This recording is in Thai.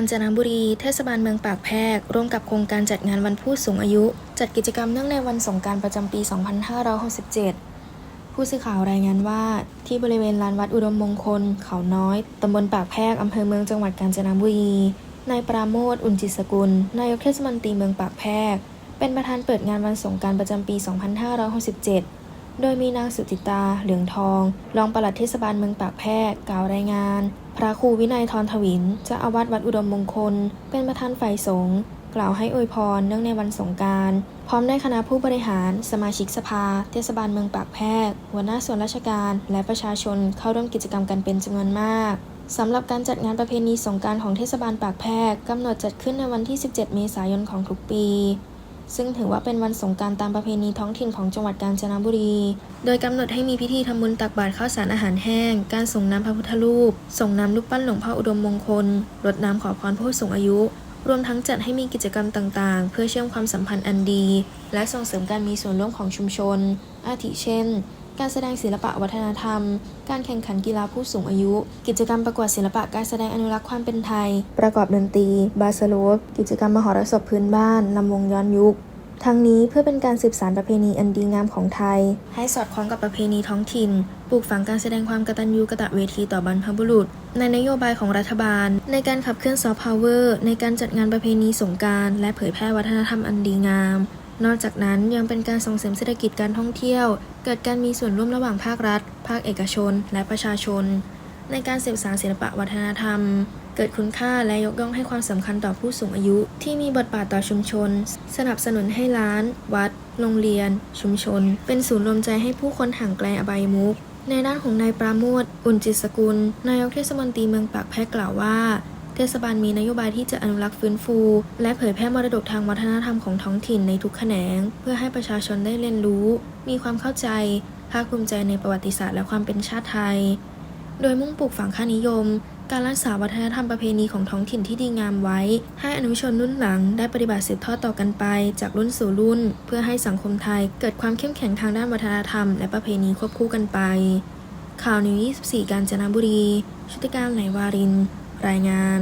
าญจนบุรี เทศบาลเมืองปากแพรก ร่วมกับโครงการจัดงานวันผู้สูงอายุ จัดกิจกรรมเนื่องในวันสงการประจำปี 2567 ผู้สื่อข่าวรายงานว่า ที่บริเวณลานวัดอุดมมงคล เขาน้อย ตำบลปากแพรก อำเภอเมืองจังหวัดกาญจนบุรี นายปราโมท อุ่นจิตสกุล นายกเทศมนตรีเมืองปากแพรก เป็นประธานเปิดงานวันสงการประจำปี 2567 โดยมีนางสุจิตา เหลืองทอง รองปลัดเทศบาลเมืองปากแพรกกล่าวรายงาน พระครูวินัยทรทวินเจ้าอาวาสวัดอุดมมงคล เป็นประธานฝ่ายสงฆ์กล่าวให้อวยพรเนื่องในวันสงการพร้อมได้คณะผู้บริหาร สมาชิกสภา เทศบาลเมืองปากแพรกหัวหน้าส่วนราชการ และประชาชนเข้าร่วมกิจกรรมกันเป็นจำนวนมากสำหรับการจัดงานประเพณีสงการของเทศบาลปากแพรกกำหนดจัดขึ้นในวันที่ 17 เมษายนของทุกปี ซึ่งถือว่าเป็นวันสงการตามประเพณีท้องถิ่นของจังหวัดกาญจนบุรี โดยกำหนดให้มีพิธีทำบุญตักบาตรข้าวสารอาหารแห้ง การส่งน้ำพระพุทธรูป ส่งน้ำลูกปั้นหลวงพ่ออุดมมงคล รดน้ำขอพรผู้สูงอายุ รวมทั้งจัดให้มีกิจกรรมต่างๆ เพื่อเชื่อมความสัมพันธ์อันดี และส่งเสริมการมีส่วนร่วมของชุมชน อาทิเช่น การแสดงศิลปะวัฒนธรรม การแข่งขันกีฬาผู้สูงอายุ กิจกรรมประกวดศิลปะการแสดงอนุรักษ์ความเป็นไทย ประกอบดนตรี บาสโลปกิจกรรมมหรสพพื้นบ้านลำวงย้อนยุคทั้งนี้เพื่อเป็นการสืบสานประเพณีอันดีงามของไทย ให้สอดคล้องกับประเพณีท้องถิ่น ปลูกฝังการแสดงความกตัญญูกะตเวทีต่อบรรพบุรุษ ในนโยบายของรัฐบาล ในการขับเคลื่อนซอฟต์พาวเวอร์ในการจัดงานประเพณีสงกราร และเผยแพร่วัฒนธรรมอันดีงาม นอกจากนั้นยังเป็นการส่งเสริมเศรษฐกิจการท่องเที่ยว เกิดการมีส่วนร่วมระหว่างภาครัฐ ภาคเอกชน และประชาชน ในการสืบสานศิลปะวัฒนธรรม เกิดคุณค่าและยกย่องให้ความสำคัญต่อผู้สูงอายุ ที่มีบทบาทต่อชุมชน สนับสนุนให้ร้าน วัด โรงเรียน ชุมชน เป็นศูนย์รวมใจให้ผู้คนห่างไกลอบายมุขในด้านของนายปราโมท อุ่นจิตสกุล นายกเทศมนตรีเมืองปากแพรกกล่าวว่า เทศบาลมีนโยบายที่จะอนุรักษ์ฟื้นฟู และเผยแพร่มรดกทางวัฒนธรรมของท้องถิ่นในทุกแขนง เพื่อให้ประชาชนได้เรียนรู้ มีความเข้าใจภาคภูมิใจในประวัติศาสตร์และความเป็นชาติไทย โดยมุ่งปลูกฝังค่านิยม การรักษาวัฒนธรรมประเพณีของท้องถิ่นที่ดีงามไว้ ให้อนุชนรุ่นหลังได้ปฏิบัติสืบทอดต่อกันไป จากรุ่นสู่รุ่น เพื่อให้สังคมไทยเกิดความเข้มแข็งทางด้านวัฒนธรรม และประเพณีควบคู่กันไป ข่าวนิว24 กาญจนบุรี ชุติการไหลวาริน รายงาน